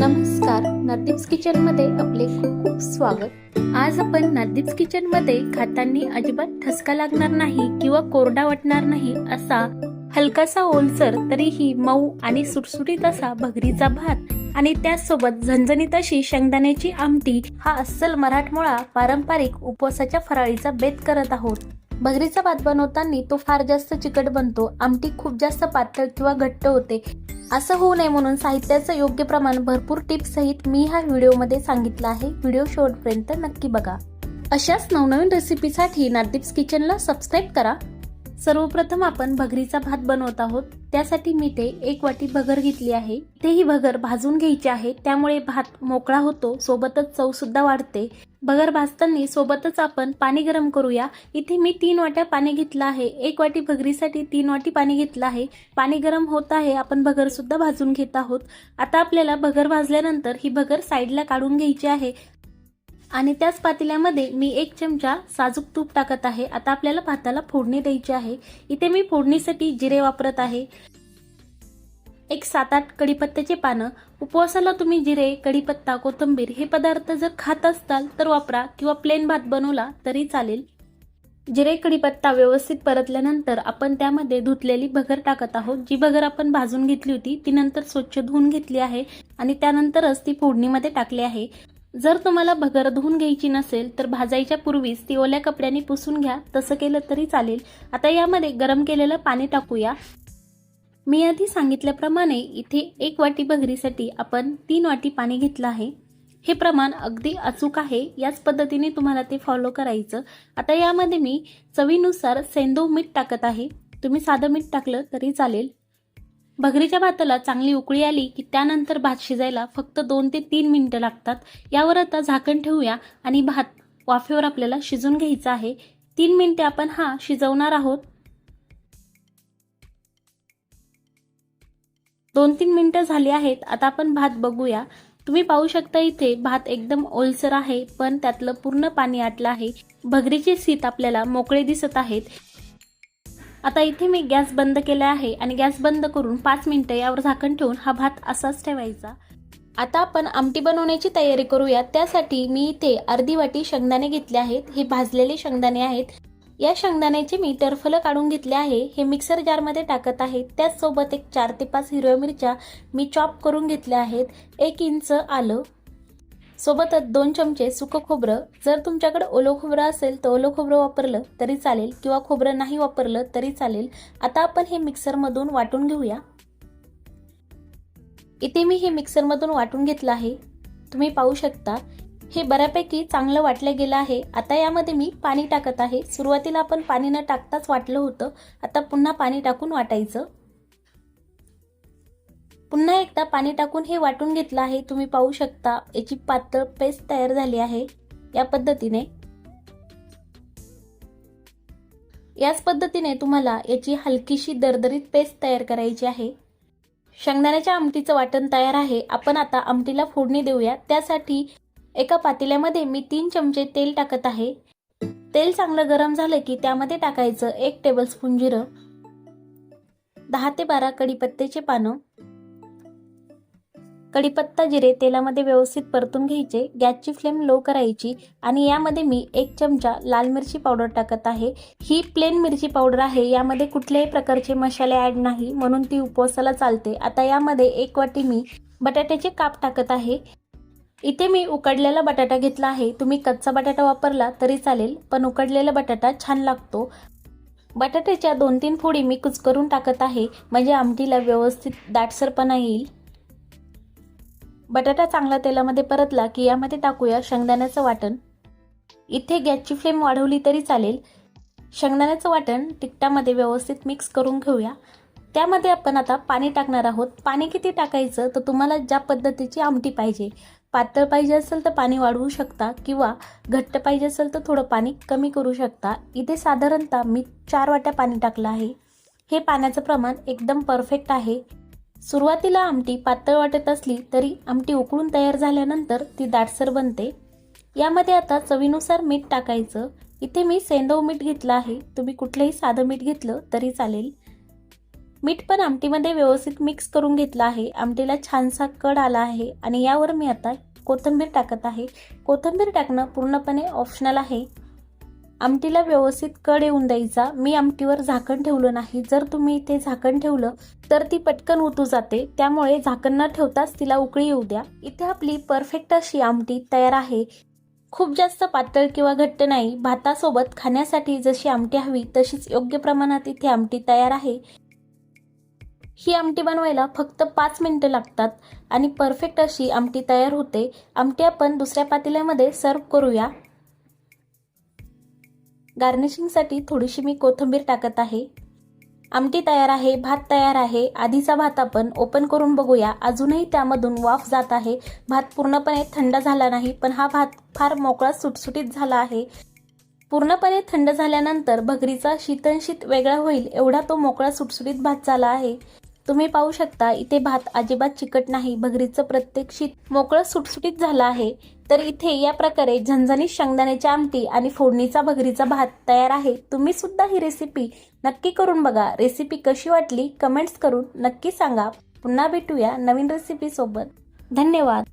नमस्कार. नदीप्स किचनमध्ये आपले खूप खूप स्वागत. आज आपण नदीप्स किचनमध्ये खाताना अजिबात ठसका लागणार नाही किंवा कोरडा वाटणार नाही असा हलकासा ओलसर तरीही मऊ आणि सुटसुटीत असा भगरीचा भात आणि त्याचसोबत झणझणीत अशी शेंगदाण्याची आमटी हा अस्सल मराठमोळा पारंपरिक उपवासाच्या फराळीचा बेत करत आहोत. भगरीचा भात बनवताना तो फार जास्त चिकट बनतो. आमटी खूप जास्त पातळ किंवा घट्ट होते. असं होऊ नये म्हणून साहित्याचं योग्य प्रमाण भरपूर टिप्स सहित मी हा व्हिडिओमध्ये सांगितलं आहे. व्हिडिओ शेवटपर्यंत नक्की बघा. अशाच नवनवीन रेसिपीसाठी नादीप्स किचनला सबस्क्राईब करा. सर्वप्रथम आपण भगरीचा भात बनवत आहोत. त्यासाठी मी ते एक वाटी भगर घेतली आहे. ते ही भगर भाजून घ्यायची आहे. त्यामुळे भात मोकळा होतो. सोबतच चवसुद्धा वाढते. भगर भाजताना सोबतच आपण पाणी गरम करूया. इथे मी तीन वाट्या पाणी घेतलं आहे. एक वाटी भगरीसाठी तीन वाटी पाणी घेतलं आहे. पाणी गरम होत आहे. आपण भगरसुद्धा भाजून घेत आहोत. आता आपल्याला भगर भाजल्यानंतर ही भगर साईडला काढून घ्यायची आहे. आणि त्याच पातेल्यामध्ये मी एक चमचा साजूक तूप टाकत आहे. आता आपल्याला भाताला फोडणी द्यायची आहे. इथे मी फोडणीसाठी जिरे वापरत आहे. एक सात आठ कढीपत्त्याचे पानं उपवासाला तुम्ही जिरे कढीपत्ता कोथिंबीर हे पदार्थ जर खात असताल तर वापरा किंवा प्लेन भात बनवला तरी चालेल. जिरे कढीपत्ता व्यवस्थित परतल्यानंतर आपण त्यामध्ये धुतलेली भगर टाकत आहोत. जी भगर आपण भाजून घेतली होती ती नंतर स्वच्छ धुवून घेतली आहे आणि त्यानंतरच ती फोडणीमध्ये टाकली आहे. जर तुम्हाला भगर धुवून घ्यायची नसेल तर भाजायच्या पूर्वीच ती ओल्या कपड्याने पुसून घ्या. तसं केलं तरी चालेल. आता यामध्ये गरम केलेलं पाणी टाकूया. मी आधी सांगितल्याप्रमाणे इथे एक वाटी भगरीसाठी आपण तीन वाटी पाणी घेतलं आहे. हे प्रमाण अगदी अचूक आहे. याच पद्धतीने तुम्हाला ते फॉलो करायचं. आता यामध्ये मी चवीनुसार सेंदो मीठ टाकत आहे. तुम्ही साधं मीठ टाकलं तरी चालेल. भगरीच्या भाताला चांगली उकळी आली की त्यानंतर भात शिजायला फक्त दोन ते तीन मिनटं लागतात. यावर आता झाकण ठेवूया आणि भात वाफेवर आपल्याला शिजून घ्यायचा आहे. तीन मिनटे आपण हा शिजवणार आहोत. दोन तीन मिनटं झाली आहेत आता आपण भात बघूया. तुम्ही पाहू शकता इथे भात एकदम ओलसर आहे पण त्यातलं पूर्ण पाणी आटलं आहे. भगरीचे सीत आपल्याला मोकळे दिसत आहेत. आता इथे मी गॅस बंद केला आहे आणि गॅस बंद करून पाच मिनटं यावर झाकण ठेवून हा भात असाच ठेवायचा. आता आपण आमटी बनवण्याची तयारी करूया. त्यासाठी मी इथे अर्धी वाटी शेंगदाणे घेतले आहेत. हे भाजलेले शेंगदाणे आहेत. या शेंगदाण्याचे मी टरफलं काढून घेतले आहे. हे मिक्सर जारमध्ये टाकत आहे त्याचसोबत एक चार ते पाच हिरव्या मिरच्या मी चॉप करून घेतल्या आहेत. एक इंच आलं. सोबतच दोन चमचे सुकं खोबरं. जर तुमच्याकडे ओलं खोबरं असेल तर ओलं खोबरं वापरलं तरी चालेल किंवा खोबरं नाही वापरलं तरी चालेल. आता आपण हे मिक्सरमधून वाटून घेऊया. इथे मी हे मिक्सरमधून वाटून घेतलं आहे. तुम्ही पाहू शकता. हे बऱ्यापैकी चांगलं वाटलं गेलं आहे. आता यामध्ये मी पाणी टाकत आहे. सुरुवातीला आपण पाणी न टाकताच वाटलं होतं. आता पुन्हा पाणी टाकून वाटायचं. पुन्हा एकदा पाणी टाकून हे वाटून घेतलं आहे. तुम्ही पाहू शकता याची पातळ पेस्ट तयार झाली आहे. या पद्धतीने. याच पद्धतीने तुम्हाला याची हलकीशी दरदरीत पेस्ट तयार करायची आहे. शेंगदाण्याच्या आमटीचं वाटण तयार आहे. आपण आता आमटीला फोडणी देऊया. त्यासाठी एका पातेल्यामध्ये मी तीन चमचे तेल टाकत आहे. तेल चांगलं गरम झालं की त्यामध्ये टाकायचं एक टेबलस्पून जिरं दहा ते बारा कढीपत्त्याचे पानं कढीपत्ता जिरे तेलामध्ये व्यवस्थित परतून घ्यायचे गॅसची फ्लेम लो करायची आणि यामध्ये मी एक चमचा लाल मिरची पावडर टाकत आहे. ही प्लेन मिरची पावडर आहे यामध्ये कुठल्याही प्रकारचे मसाले ॲड नाही म्हणून ती उपवासाला चालते. आता यामध्ये एक वाटी मी बटाट्याचे काप टाकत आहे. इथे मी उकडलेला बटाटा घेतला आहे. तुम्ही कच्चा बटाटा वापरला तरी चालेल पण उकडलेला बटाटा छान लागतो. बटाट्याच्या दोन तीन फोडी मी कुचकरून टाकत आहे. म्हणजे आमटीला व्यवस्थित दाटसरपणा येईल. बटाटा चांगला तेलामध्ये परतला की यामध्ये टाकूया शेंगदाण्याचं वाटण. इथे गॅसची फ्लेम वाढवली तरी चालेल. शेंगदाण्याचं वाटण तिखटामध्ये व्यवस्थित मिक्स करून घेऊया. त्यामध्ये आपण आता पाणी टाकणार आहोत. पाणी किती टाकायचं? तर तुम्हाला ज्या पद्धतीची आमटी पाहिजे. पातळ पाहिजे असेल तर पाणी वाढवू शकता किंवा घट्ट पाहिजे असेल तर थोडं पाणी कमी करू शकता. इथे साधारणतः मी चार वाट्या पाणी टाकलं आहे. हे पाण्याचं प्रमाण एकदम परफेक्ट आहे. सुरुवातीला आमटी पातळ वाटत असली तरी आमटी उकळून तयार झाल्यानंतर ती दाटसर बनते. यामध्ये आता चवीनुसार मीठ टाकायचं. इथे मी सेंदव मीठ घेतलं आहे. तुम्ही कुठलंही साधं मीठ घेतलं तरी चालेल. मीठ पण आमटीमध्ये व्यवस्थित मिक्स करून घेतलं आहे. आमटीला छानसा कड आला आहे आणि यावर मी आता कोथिंबीर टाकत आहे. कोथिंबीर टाकणं पूर्णपणे ऑप्शनल आहे. आमटीला व्यवस्थित कड येऊन द्यायचा. मी आमटीवर झाकण ठेवलं नाही. जर तुम्ही इथे झाकण ठेवलं तर ती पटकन उतू जाते. त्यामुळे झाकण न ठेवताच तिला उकळी येऊ द्या. इथे आपली परफेक्ट अशी आमटी तयार आहे. खूप जास्त पातळ किंवा घट्ट नाही. भातासोबत खाण्यासाठी जशी आमटी हवी तशीच योग्य प्रमाणात इथे आमटी तयार आहे. ही आमटी बनवायला फक्त पाच मिनटं लागतात आणि परफेक्ट अशी आमटी तयार होते. आमटी आपण दुसऱ्या पातेल्यामध्ये सर्व करूया. गार्निशिंगसाठी थोडीशी मी कोथिंबीर टाकत आहे. आमटी तयार आहे भात तयार आहे. आधीचा भात आपण ओपन करून बघूया. अजूनही त्यामधून वाफ जात आहे. भात पूर्णपणे थंड झाला नाही पण हा भात फार मोकळा सुटसुटीत झाला आहे. पूर्णपणे थंड झाल्यानंतर भगरीचा शीतनशीत वेगळा होईल एवढा तो मोकळा सुटसुटीत भात झाला आहे. तुम्ही पाहू शकता इथे भात अजिबात चिकट नाही भगरीचं प्रत्येक शीत मोकळं सुटसुटीत झालं आहे. तर इथे या प्रकारे झणझणीत शेंगदाण्याची आमटी आणि फोडणीचा भगरीचा भात तयार आहे. तुम्ही सुद्धा ही रेसिपी नक्की करून बघा. रेसिपी कशी वाटली कमेंट्स करून नक्की सांगा. पुन्हा भेटूया नवीन रेसिपीसोबत धन्यवाद.